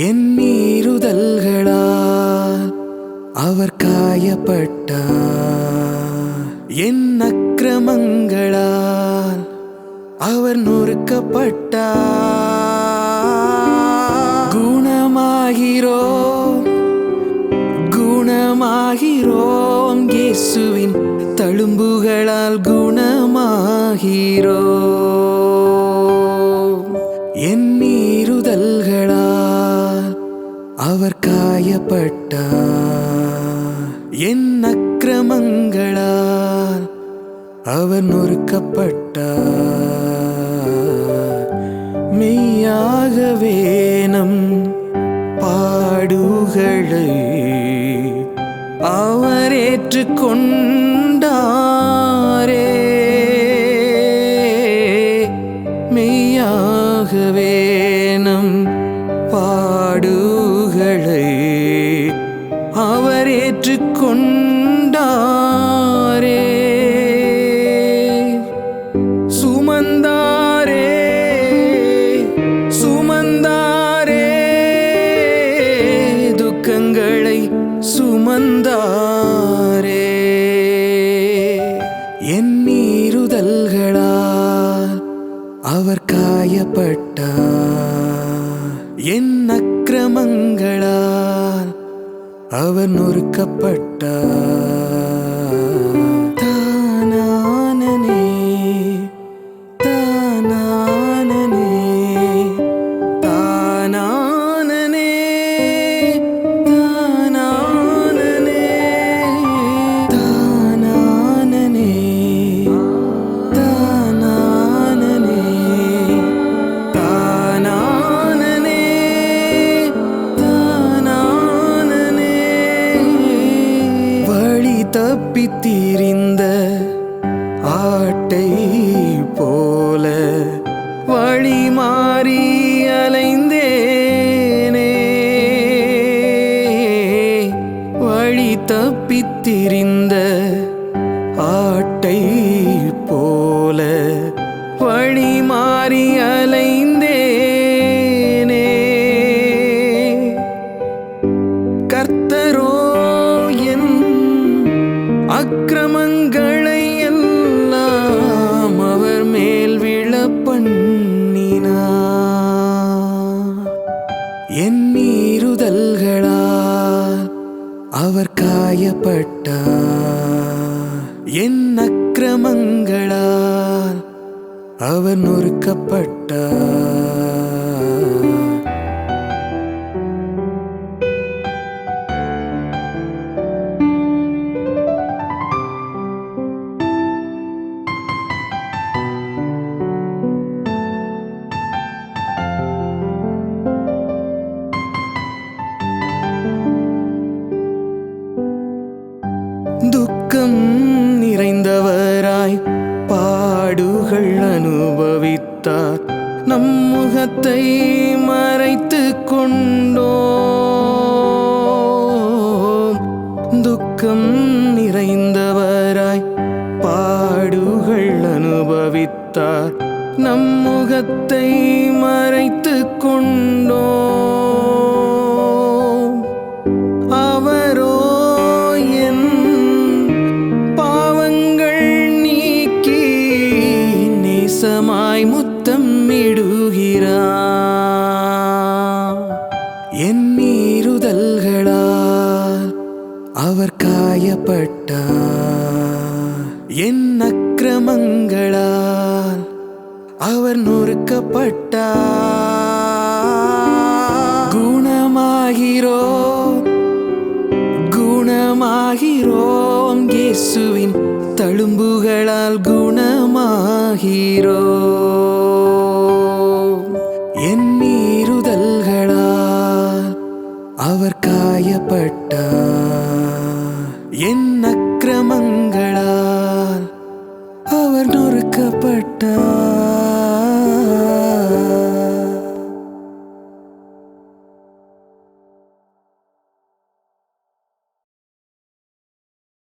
என் மீறுதல்களால் அவர் காயப்பட்டார் என் அக்கிரமங்களால் அவர் நொறுக்கப்பட்டார் குணமாகிறோம் குணமாகிறோம் இயேசுவின் தழும்புகளால் குணமாகிறோம் என் மீறுதல்களால் அவர் காயப்பட்டார். என் அக்கிரமங்களால் அவர் நொறுக்கப்பட்டார். மெய்யாகவே நம் பாடுகளை அவர் ஏற்றுக்கொண்ட ஏற்றுக்கொண்டாரே. சுமந்தாரே சுமந்தாரே. துக்கங்களை சுமந்தாரே. என் மீறுதல்களால் அவர் காயப்பட்டார். என் அக்கிரமங்களால் அவன் ஒருக்கப்பட்டான் ஆட்டை போல வழி மாறி அலைந்தேனே. வழி தப்பித்திரிந்த ஆட்டை போல வழி மாறி அலைந்தேனே. கர்த்தரோ என் அக்கிரமங்கள் நொறுக்கப்பட்டார் அவர்கள் அனுபவித்தார். நம் முகத்தை மறைத்து கொண்டோம். துக்கம் நிறைந்தவராய் பாடுகள் அனுபவித்தார். நம் முகத்தை மறைத்து கொண்டோம் நேசமாய் முத்தம் இடுகிறார் என் மீறுதல்களால் அவர் காயப்பட்டார். என் அக்கிரமங்களால் அவர் நொறுக்கப்பட்டார். குணமாகிறோம் குணமாகிறோம். இயேசுவின் தழும்புகளால் ஆகிறோ என் நீருதல்களால் அவர் காயப்பட்டார் என் அக்கிரமங்களால் அவர் நொறுக்கப்பட்டார்